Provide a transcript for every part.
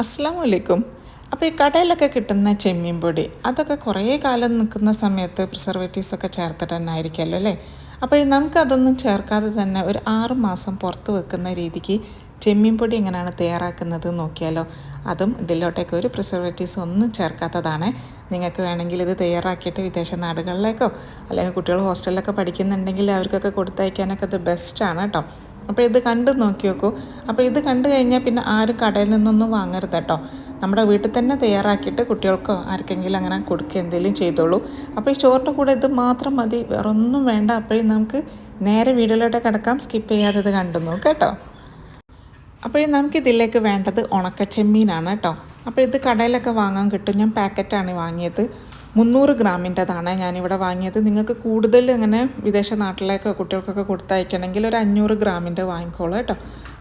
അസ്സാം വലൈക്കും അപ്പോൾ ഈ കടയിലൊക്കെ കിട്ടുന്ന ചെമ്മീൻ പൊടി അതൊക്കെ കുറേ കാലം നിൽക്കുന്ന സമയത്ത് പ്രിസർവേറ്റീവ്സ് ഒക്കെ ചേർത്തിട്ട് തന്നെ ആയിരിക്കുമല്ലോ അല്ലേ അപ്പോൾ നമുക്കതൊന്നും ചേർക്കാതെ തന്നെ ഒരു ആറ് മാസം പുറത്ത് വെക്കുന്ന രീതിക്ക് ചെമ്മീൻ പൊടി എങ്ങനെയാണ് തയ്യാറാക്കുന്നത് നോക്കിയാലോ? അതും ഇതിലോട്ടേക്ക് ഒരു പ്രിസർവേറ്റീവ്സ് ഒന്നും ചേർക്കാത്തതാണ്. നിങ്ങൾക്ക് വേണമെങ്കിൽ ഇത് തയ്യാറാക്കിയിട്ട് വിദേശ നാടുകളിലേക്കോ അല്ലെങ്കിൽ കുട്ടികൾ ഹോസ്റ്റലിലൊക്കെ പഠിക്കുന്നുണ്ടെങ്കിൽ അവർക്കൊക്കെ കൊടുത്തയക്കാനൊക്കെ ഇത് ബെസ്റ്റാണ് കേട്ടോ. അപ്പോൾ ഇത് കണ്ട് നോക്കി നോക്കൂ. അപ്പോൾ ഇത് കണ്ടു കഴിഞ്ഞാൽ പിന്നെ ആരും കടയിൽ നിന്നൊന്നും വാങ്ങരുത് കേട്ടോ. നമ്മുടെ വീട്ടിൽ തന്നെ തയ്യാറാക്കിയിട്ട് കുട്ടികൾക്കോ ആർക്കെങ്കിലും അങ്ങനെ കൊടുക്കുക എന്തെങ്കിലും ചെയ്തോളൂ. അപ്പോൾ ഈ ചോറിന്റെ കൂടെ ഇത് മാത്രം മതി. വേറൊന്നും വേണ്ട. അപ്പോഴും നമുക്ക് നേരെ വീഡിയോയിലോട്ട് കിടക്കാം. സ്കിപ്പ് ചെയ്യാതെ ഇത് കണ്ടു നോക്കാം കേട്ടോ. അപ്പോൾ നമുക്ക് ഇതിലേക്ക് വേണ്ടത് ഉണക്ക ചെമ്മീനാണ് കേട്ടോ. അപ്പോൾ ഇത് കടയിലൊക്കെ വാങ്ങാൻ കിട്ടും. ഞാൻ പാക്കറ്റാണ് വാങ്ങിയത്. മുന്നൂറ് ഗ്രാമിന്റെതാണ് ഞാനിവിടെ വാങ്ങിയത്. നിങ്ങൾക്ക് കൂടുതൽ ഇങ്ങനെ വിദേശ നാട്ടിലേക്കോ കുട്ടികൾക്കൊക്കെ കൊടുത്തയക്കണമെങ്കിൽ ഒരു അഞ്ഞൂറ് ഗ്രാമിന്റെ വാങ്ങിക്കോളൂ കേട്ടോ.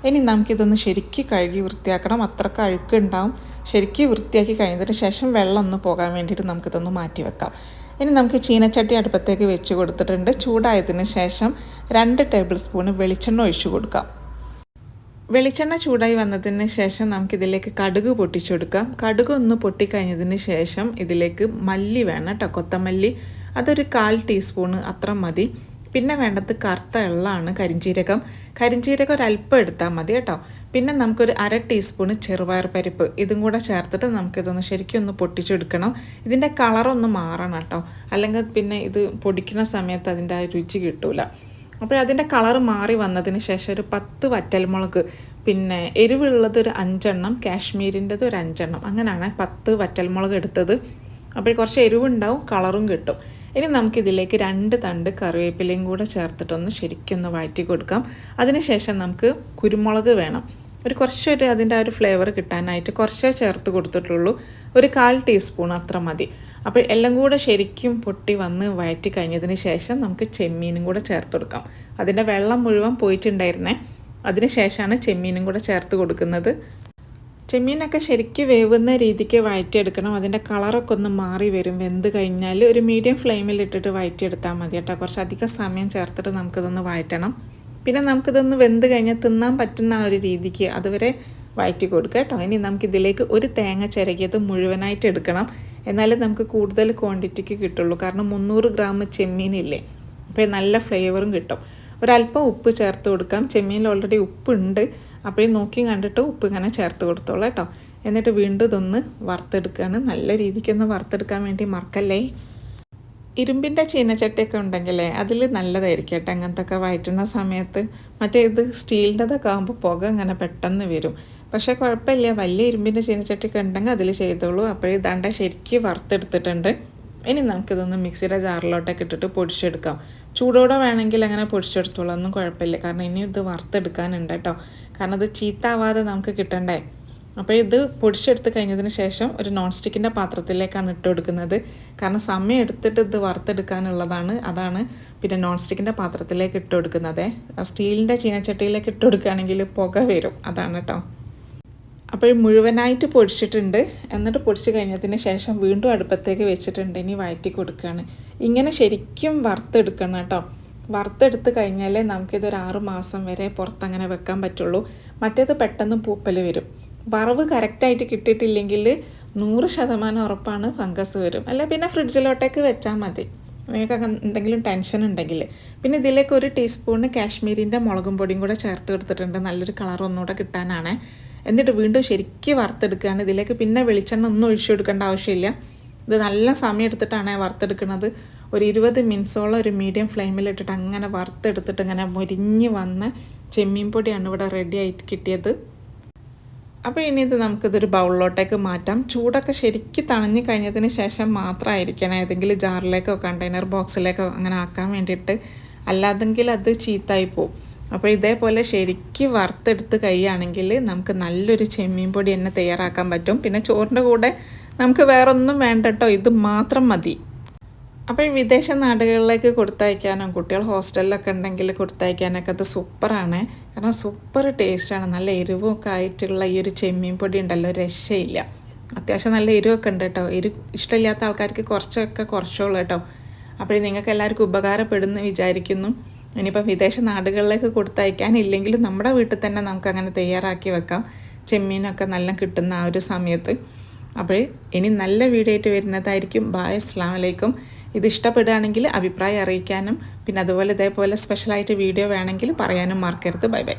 ഇനി നമുക്കിതൊന്ന് ശരിക്ക് കഴുകി വൃത്തിയാക്കണം. അത്രയ്ക്ക് അഴുക്ക് ഉണ്ടാവും ശരിക്ക് വൃത്തിയാക്കി കഴിഞ്ഞതിന് ശേഷം വെള്ളം ഒന്ന് പോകാൻ വേണ്ടിയിട്ട് നമുക്കിതൊന്ന് മാറ്റി വെക്കാം. ഇനി നമുക്ക് ചീനച്ചട്ടി അടുപ്പത്തേക്ക് വെച്ച് കൊടുത്തിട്ടുണ്ട്. ചൂടായതിന് ശേഷം രണ്ട് ടേബിൾ സ്പൂണ് വെളിച്ചെണ്ണ ഒഴിച്ചു കൊടുക്കാം. വെളിച്ചെണ്ണ ചൂടായി വന്നതിന് ശേഷം നമുക്കിതിലേക്ക് കടുക് പൊട്ടിച്ചെടുക്കാം. കടുക് ഒന്ന് പൊട്ടിക്കഴിഞ്ഞതിന് ശേഷം ഇതിലേക്ക് മല്ലി വേണം കേട്ടോ കൊത്തമല്ലി. അതൊരു കാൽ ടീസ്പൂണ് അത്ര മതി. പിന്നെ വേണ്ടത് കറുത്ത എള്ളാണ് കരിഞ്ചീരകം. കരിഞ്ചീരകം ഒരല്പം എടുത്താൽ മതി കേട്ടോ പിന്നെ നമുക്കൊരു അര ടീസ്പൂണ് ചെറുപയർ പരിപ്പ്. ഇതും കൂടെ ചേർത്തിട്ട് നമുക്കിതൊന്ന് ശരിക്കും ഒന്ന് പൊട്ടിച്ചെടുക്കണം. ഇതിന്റെ കളറൊന്ന് മാറണം കേട്ടോ അല്ലെങ്കിൽ പിന്നെ ഇത് പൊടിക്കുന്ന സമയത്ത് അതിന്റെ ആ രുചി കിട്ടൂല. അപ്പോൾ അതിന്റെ കളർ മാറി വന്നതിന് ശേഷം ഒരു പത്ത് വറ്റൽമുളക് പിന്നെ എരിവുള്ളത് ഒരു അഞ്ചെണ്ണം കാശ്മീരിന്റെത് ഒരു അഞ്ചെണ്ണം അങ്ങനെയാണ് പത്ത് വറ്റൽമുളക് എടുത്തത്. അപ്പോൾ കുറച്ച് എരിവുണ്ടാവും കളറും കിട്ടും. ഇനി നമുക്കിതിലേക്ക് രണ്ട് തണ്ട് കറിവേപ്പിലയും കൂടെ ചേർത്തിട്ടൊന്ന് ശരിക്കൊന്ന് വഴറ്റി കൊടുക്കാം. അതിനുശേഷം നമുക്ക് കുരുമുളക് വേണം. ഒരു കുറച്ചൊരു അതിന്റെ ആ ഒരു ഫ്ലേവർ കിട്ടാനായിട്ട് കുറച്ചേ ചേർത്ത് കൊടുത്തിട്ടുള്ളൂ. ഒരു കാൽ ടീസ്പൂൺ അത്ര മതി. അപ്പോൾ എല്ലാം കൂടെ ശരിക്കും പൊട്ടി വന്ന് വയറ്റി കഴിഞ്ഞതിന് ശേഷം നമുക്ക് ചെമ്മീനും കൂടെ ചേർത്ത് കൊടുക്കാം. അതിന്റെ വെള്ളം മുഴുവൻ പോയിട്ടുണ്ടായിരുന്നേ. അതിന് ശേഷമാണ് ചെമ്മീനും കൂടെ ചേർത്ത് കൊടുക്കുന്നത്. ചെമ്മീനൊക്കെ ശരിക്കും വേവുന്ന രീതിക്ക് വഴറ്റിയെടുക്കണം അതിന്റെ കളറൊക്കെ ഒന്ന് മാറി വരും. വെന്ത് കഴിഞ്ഞാൽ ഒരു മീഡിയം ഫ്ലെയിമിൽ ഇട്ടിട്ട് വഴറ്റിയെടുത്താൽ മതി കേട്ടോ. കുറച്ച് അധികം സമയം ചേർത്തിട്ട് നമുക്കിതൊന്ന് വഴറ്റണം പിന്നെ നമുക്കിതൊന്ന് വെന്ത് കഴിഞ്ഞാൽ തിന്നാൻ പറ്റുന്ന ആ ഒരു രീതിക്ക് അതുവരെ വഴറ്റി കൊടുക്കുക കേട്ടോ. ഇനി നമുക്കിതിലേക്ക് ഒരു തേങ്ങ ചിരകിയത് മുഴുവനായിട്ട് എടുക്കണം. എന്നാലേ നമുക്ക് കൂടുതൽ ക്വാണ്ടിറ്റിക്ക് കിട്ടുള്ളൂ. കാരണം മുന്നൂറ് ഗ്രാം ചെമ്മീനില്ലേ? അപ്പോൾ നല്ല ഫ്ലേവറും കിട്ടും. ഒരല്പം ഉപ്പ് ചേർത്ത് കൊടുക്കാം. ചെമ്മീനിൽ ഓൾറെഡി ഉപ്പുണ്ട്. അപ്പോഴും നോക്കി കണ്ടിട്ട് ഉപ്പ് ഇങ്ങനെ ചേർത്ത് കൊടുത്തോളാം കേട്ടോ. എന്നിട്ട് വീണ്ടും ഇതൊന്ന് വറുത്തെടുക്കുകയാണ് നല്ല രീതിക്കൊന്ന് വറുത്തെടുക്കാൻ വേണ്ടി മറക്കല്ലേ? ഇരുമ്പിന്റെ ചീനച്ചട്ടിയൊക്കെ ഉണ്ടെങ്കിലേ അതിൽ നല്ലതായിരിക്കും കേട്ടോ. അങ്ങനത്തെ ഒക്കെ വഴറ്റുന്ന സമയത്ത്. മറ്റേ ഇത് സ്റ്റീലിന്റെതൊക്കെ ആകുമ്പോൾ പുക അങ്ങനെ പെട്ടെന്ന് വരും. പക്ഷേ കുഴപ്പമില്ല. വലിയ ഇരുമ്പിന്റെ ചീനച്ചട്ടിയൊക്കെ ഉണ്ടെങ്കിൽ അതിൽ ചെയ്തോളൂ. അപ്പോൾ ദണ്ട ശരിക്കും വറുത്തെടുത്തിട്ടുണ്ട്. ഇനി നമുക്കിതൊന്ന് മിക്സിയുടെ ജാറിലോട്ടൊക്കെ ഇട്ടിട്ട് പൊടിച്ചെടുക്കാം. ചൂടോടെ വേണമെങ്കിൽ അങ്ങനെ പൊടിച്ചെടുത്തോളൂ. ഒന്നും കുഴപ്പമില്ല. കാരണം ഇനി ഇത് വറുത്തെടുക്കാനുണ്ട് കേട്ടോ. കാരണം ഇത് ചീത്താവാതെ നമുക്ക് കിട്ടണ്ടേ. അപ്പോൾ ഇത് പൊടിച്ചെടുത്ത് കഴിഞ്ഞതിന് ശേഷം ഒരു നോൺ സ്റ്റിക്കിന്റെ പാത്രത്തിലേക്കാണ് ഇട്ട് കൊടുക്കുന്നത്. കാരണം സമയം എടുത്തിട്ട് ഇത് വറുത്തെടുക്കാനുള്ളതാണ്. അതാണ് പിന്നെ നോൺ സ്റ്റിക്കിന്റെ പാത്രത്തിലേക്ക് ഇട്ട് കൊടുക്കുന്നത്. സ്റ്റീലിന്റെ ചീനച്ചട്ടിയിലേക്ക് ഇട്ട് കൊടുക്കുകയാണെങ്കിൽ പുക വരും. അതാണ് കേട്ടോ. അപ്പോൾ മുഴുവനായിട്ട് പൊടിച്ചിട്ടുണ്ട്. എന്നിട്ട് പൊടിച്ച് കഴിഞ്ഞതിന് ശേഷം വീണ്ടും അടുപ്പത്തേക്ക് വെച്ചിട്ടുണ്ട്. ഇനി വഴറ്റി കൊടുക്കുകയാണ്. ഇങ്ങനെ ശരിക്കും വറുത്തെടുക്കണം കേട്ടോ. വറുത്തെടുത്ത് കഴിഞ്ഞാലേ നമുക്കിതൊരു ആറ് മാസം വരെ പുറത്തങ്ങനെ വെക്കാൻ പറ്റുള്ളൂ. മറ്റേത് പെട്ടെന്ന് പൂപ്പൽ വരും. വറവ് കറക്റ്റായിട്ട് കിട്ടിയിട്ടില്ലെങ്കിൽ നൂറ് ശതമാനം ഉറപ്പാണ് ഫംഗസ് വരും. അല്ല പിന്നെ ഫ്രിഡ്ജിലോട്ടേക്ക് വെച്ചാൽ മതി. നിങ്ങൾക്ക് എന്തെങ്കിലും ടെൻഷൻ ഉണ്ടെങ്കിൽ. പിന്നെ ഇതിലേക്ക് ഒരു ടീസ്പൂണ് കാശ്മീരിന്റെ മുളകും പൊടിയും കൂടെ ചേർത്ത് കൊടുത്തിട്ടുണ്ട്. നല്ലൊരു കളർ ഒന്നുകൂടെ കിട്ടാനാണ്. എന്നിട്ട് വീണ്ടും ശരിക്കും വറുത്തെടുക്കുകയാണ്. ഇതിലേക്ക് പിന്നെ വെളിച്ചെണ്ണ ഒന്നും ഒഴിച്ചു കൊടുക്കേണ്ട ആവശ്യമില്ല. ഇത് നല്ല സമയം എടുത്തിട്ടാണ് വറുത്തെടുക്കുന്നത്. ഒരു ഇരുപത് മിനിറ്റ്സോളം ഒരു മീഡിയം ഫ്ലെയിമിൽ ഫ്ലെയിമിലിട്ടിട്ട് അങ്ങനെ വറുത്തെടുത്തിട്ട് ഇങ്ങനെ മുരിഞ്ഞ് വന്ന ചെമ്മീൻ പൊടിയാണ് ഇവിടെ റെഡി ആയിട്ട് കിട്ടിയത്. അപ്പോൾ ഇനി ഇത് നമുക്കിതൊരു ബൗളിലോട്ടേക്ക് മാറ്റാം. ചൂടൊക്കെ ശരിക്കും തണഞ്ഞു കഴിഞ്ഞതിന് ശേഷം മാത്രമായിരിക്കണം ഏതെങ്കിലും ജാറിലേക്കോ കണ്ടെയ്നർ ബോക്സിലേക്കോ അങ്ങനെ ആക്കാൻ വേണ്ടിയിട്ട്. അല്ലാതെങ്കിൽ അത് ചീത്തായി പോവും. അപ്പോൾ ഇതേപോലെ ശരിക്ക് വറുത്തെടുത്ത് കഴിയുകയാണെങ്കിൽ നമുക്ക് നല്ലൊരു ചെമ്മീൻ പൊടി തന്നെ തയ്യാറാക്കാൻ പറ്റും. പിന്നെ ചോറിന്റെ കൂടെ നമുക്ക് വേറൊന്നും വേണ്ട കേട്ടോ ഇത് മാത്രം മതി. അപ്പോൾ വിദേശ നാടുകളിലേക്ക് കൊടുത്തയക്കാനും കുട്ടികൾ ഹോസ്റ്റലിലൊക്കെ ഉണ്ടെങ്കിൽ കൊടുത്തയക്കാനൊക്കെ അത് സൂപ്പറാണ്. കാരണം സൂപ്പർ ടേസ്റ്റാണ്. നല്ല എരിവൊക്കെ ആയിട്ടുള്ള ഈ ഒരു ചെമ്മീൻ പൊടി ഉണ്ടല്ലോ രക്ഷയില്ല. അത്യാവശ്യം നല്ല എരിവൊക്കെ ഉണ്ട് കേട്ടോ. എരി ഇഷ്ടമില്ലാത്ത ആൾക്കാർക്ക് കുറച്ചൊക്കെ കുറച്ചോളൂ കേട്ടോ. അപ്പോൾ നിങ്ങൾക്ക് എല്ലാവർക്കും ഉപകാരപ്പെടുന്നു വിചാരിക്കുന്നു. ഇനിയിപ്പോൾ വിദേശ നാടുകളിലേക്ക് കൊടുത്തയക്കാനില്ലെങ്കിലും നമ്മുടെ വീട്ടിൽ തന്നെ നമുക്ക് അങ്ങനെ തയ്യാറാക്കി വെക്കാം. ചെമ്മീനൊക്കെ നല്ല കിട്ടുന്ന ആ ഒരു സമയത്ത്. അപ്പോൾ ഇനി നല്ല വീഡിയോ ആയിട്ട് വരുന്നതായിരിക്കും. ബായ് അസ്ലാം വലൈക്കും ഇത് ഇഷ്ടപ്പെടുകയാണെങ്കിൽ അഭിപ്രായം അറിയിക്കാനും പിന്നെ അതുപോലെ ഇതേപോലെ സ്പെഷ്യലായിട്ട് വീഡിയോ വേണമെങ്കിൽ പറയാനും മറക്കരുത്. Bye bye